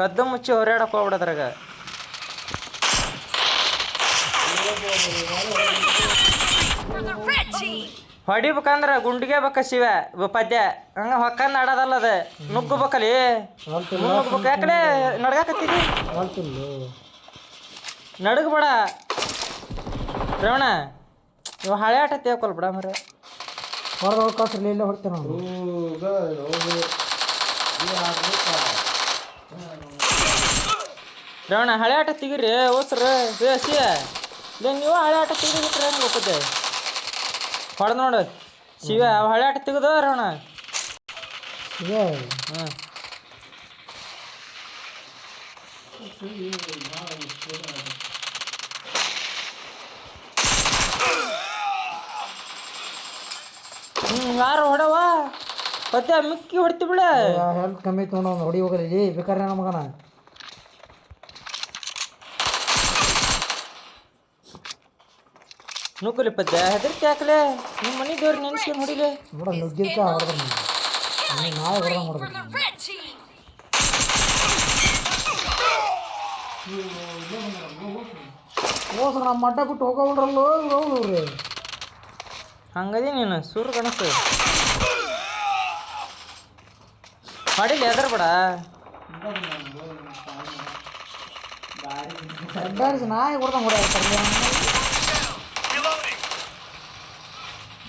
ಕದ್ದು ಮುಚ್ಚಿ ಹೊರ್ಯಾಡಕ್ಕೆ ಹೋಗ್ಬಿಡದ್ರಾಗ! ಹೊಡಿಬೇಕಂದ್ರ ಗುಂಡಿಗೆ ಬೇಕ ಶಿವ ಪದ್ಯ ಹಂಗ ಹೊಕ್ಕಂದ್ ಆಡೋದಲ್ಲ ಅದ. ನುಗ್ಗಬೇಕಲ್ಲಿ. ನುಗ್ಗಬೇಕು. ಯಾಕಡೆ ನಡ್ಗಾಕತ್ತೀರಿ? ಆಲ್ತಿಲ್ಲ ನಡಗಬೇಡ. ರಮಣ ಇವ ಹಳೆ ಆಟ ತೇಕೊಲ್ ಬಿಡ ಮರ ಹೊರಗೆ ಇಲ್ಲೇ ಹೊಡ್ತೇವೆ ರಮಣ ಹಳೆ ಆಟ ತೆಗೀರಿ ಓಸ್ರ ಏ ಸಿ ಲೇ ನೀವು ಹಳೆ ಆಟ ತೆಗೀರಿ ಹೆಂಗೆ ಒಪ್ಪತ್ತೆ ಹೊಡೆದ್ ನೋಡು. ಶಿವ, ಹಳೆ ಆಟ ತೆಗೆದ ಇದೆ ಹ್ಞೂ ಯಾರು ಹೊಡವ? ಮತ್ತೆ ಮಿಕ್ಕಿ ಹೊಡ್ತಿ ಬಿಡ. ಹೆಲ್ತ್ ಕಮ್ಮಿ ತಗೊಂಡು ಹೊಡಿ ಹೋಗಲಿ. ಬೇಕಾರೆ ಮಗನ ನುಗ್ಗಲಿ ಪದ್ಯ ಹೆದರ್ತಿ ಹಾಕ್ಲೆ ನಿಮ್ಮ ಮನೆ ದೇವ್ರು ನೆನ್ಸ್ಕೊಂಡು ಹೊಡಿಲೆ ನೋಡ ನುಗ್ಗಿರ್ಕ ಹೊಡೆದ ನಾಳೆ ಹೊಡೆದ For ಹೊಡೆದ the red team! ಹೋಸ ನಮ್ಮ ಮಟ್ಟ ಬಿಟ್ಟು ಹೋಗೋಬಿಡ್ರಲ್ಲೋ ಹೋಗ್ರಿ ಹಂಗದಿ ನೀನು ಸೂರು ಕನಸು ಮಾಡಿಲ್ಲ ಎದರ್ ಬೇಡ ಅಡ್ಡಾಡಿಸಿ ನಾಯಿ ಹೊಡೆದ ಹೊಡೆಯ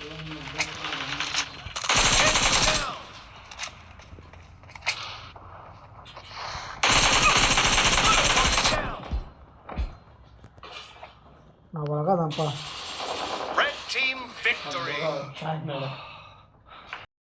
Nawala ka, nampa. Red team victory. Thank you.